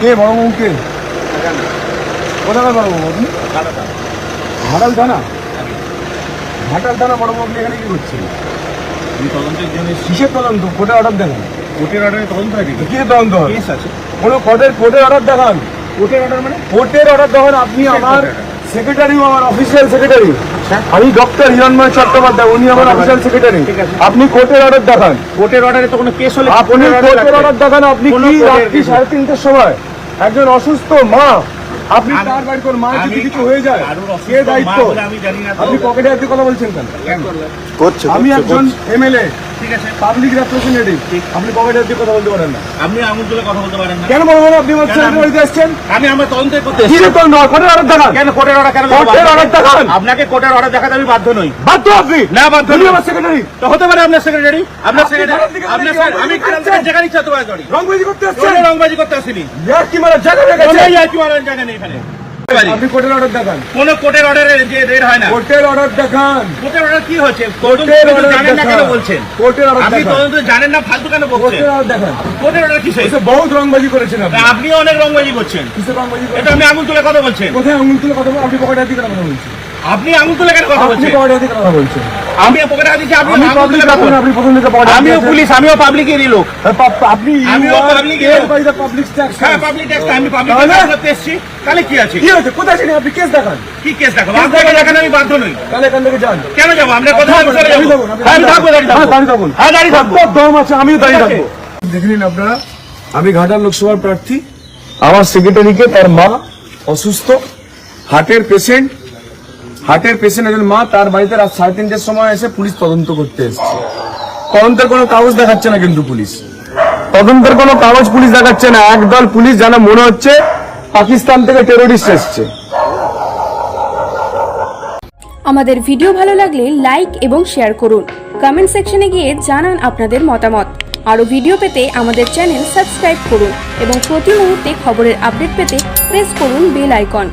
কে বড়বাবু কে? কোথাকার বড়বাবু আপনি? ঘাটাল থানা? ঘাটাল থানা বড়বাবু আপনি এখানে কি করছেন? আমি তদন্তের জন্য কিসের তদন্ত? কোর্টে অর্ডার দেখান কোর্টের অর্ডারে তদন্ত হয় নাকি কি তদন্ত? কেস আছে। কোনো কোর্টের কোর্টের অর্ডার দেখান। কোর্টের অর্ডার মানে? কোর্টের অর্ডার দেখান। আপনি আমার? সেক্রেটারি আমার অফিসিয়াল সেক্রেটারি আমি ডক্টর হিরণময় চট্টোপাধ্যায় উনি আমার অফিসিয়াল সেক্রেটারি আপনি কোর্টের অর্ডার দেখান। কোর্টের অর্ডারে তো কোনো কেস হলে আপনি কোর্টের অর্ডার দেখান আপনি কি রাত্রি সাড়ে তিনটের সময় একজন অসুস্থ মা আপনি তার বাড়ি কোন মা যদি কিছু হয়ে যায় কে দায়িত্ব। আপনি পকেটে আপনি কথা বলছেন কেন? করছে আমি একজন এমএলএ ঠিক পাবলিক রেপ্রেজেন্টেটিভ আপনি পকেটে আপনি কথা বলতে পারেন না। আপনি আঙুল তুলে কথা বলতে পারেন না। কেন বলব আপনি আমার কেন বাড়িতে এসছেন আমি আমার তদন্ত করতে কি রে তোর কোর্টের অর্ডার দেখান। কেন কোর্টের অর্ডার কেন কোর্টের order দেখান। আপনাকে কোর্টের অর্ডার দেখাতে আমি বাধ্য নই। বাধ্য আপনি? না বাধ্য নই। আমার সেক্রেটারি তো হতে পারে আপনার সেক্রেটারি আপনার আপনি সেক্রেটারি আপনার আমি রংবাজি ইচ্ছা তোমার করতে কোনো রংবাজি করতে আসিনি। ইয়ার কি মারা জায়গা কোনো গেছে? ইয়ার্কি জায়গা নেই। এখানে। আপনি কোর্টের অর্ডার দেখান। কোনো কোর্টের অর্ডারে যে রেড হয় না। কোর্টের অর্ডার দেখান। কোর্টের অর্ডার কি হচ্ছে? কোর্টের কিন্তু জানেন না কেন বলছেন? কোর্টের অর্ডার আপনি তদন্ত জানেন না ফালতু কেন বলছেন? কোর্টের অর্ডার দেখান। কোর্টের অর্ডার কিসে এসে বহুত রংবাজি করেছেন আপনি। আপনিও অনেক রংবাজি করছেন। রংবাজি এটা আপনি আঙুল তুলে কথা বলছেন কোথায় আঙুল তুলে কথা আপনি পকেটে হাতে কথা বলছেন? আপনি আঙুল তুলে কেন কথা আপনি বলছেন? পকেটে হাতে কথা বলছেন? আমি পকেটে হাত দিচ্ছি আপনি আমি আঙুল পাবলিক তুলে কথা বলছেন আপনি প্রথম থেকে আমিও পুলিশ আমিও পাবলিকেরই লোক। আপনি আমিও tax হ্যাঁ পাবলিক ট্যাক্স আমি পাবলিক তাহলে? ট্যাক্স করতে এসেছি। তাহলে কি আছে? কি হয়েছে? কোথায় ছিলেন আপনি কেস দেখান। কি কেস আপনাকে দেখান। আমি বাধ্য নই। তাহলে এখান থেকে যান। কেন যাব? আমরা কথা যাব? হ্যাঁ থাকব দাঁড়িয়ে হ্যাঁ, থাকব থাকুন। হ্যাঁ দাঁড়িয়ে থাকব দম আছে? আমিও দাঁড়িয়ে থাকব দেখে নিন আপনারা আমি ঘাটাল লোকসভার প্রার্থী। আমার সেক্রেটারিকে তার মা অসুস্থ হার্টের পেশেন্ট হার্টের পেশেন্ট একজন মা তার বাড়িতে রাত সাড়ে তিনটের সময় এসে পুলিশ তদন্ত করতে এসেছে। তদন্তের কোনো কাগজ দেখাচ্ছে না কিন্তু পুলিশ। তদন্তের কোনো কাগজ পুলিশ দেখাচ্ছে না। একদল পুলিশ যেন মনে হচ্ছে পাকিস্তান থেকে টেরোরিস্ট এসছে। আমাদের ভিডিও ভালো লাগলে লাইক এবং শেয়ার করুন। কমেন্ট সেকশনে গিয়ে জানান আপনাদের মতামত। আরও ভিডিও পেতে আমাদের চ্যানেল সাবস্ক্রাইব করুন এবং প্রতি মুহূর্তে খবরের আপডেট পেতে প্রেস করুন বেল আইকন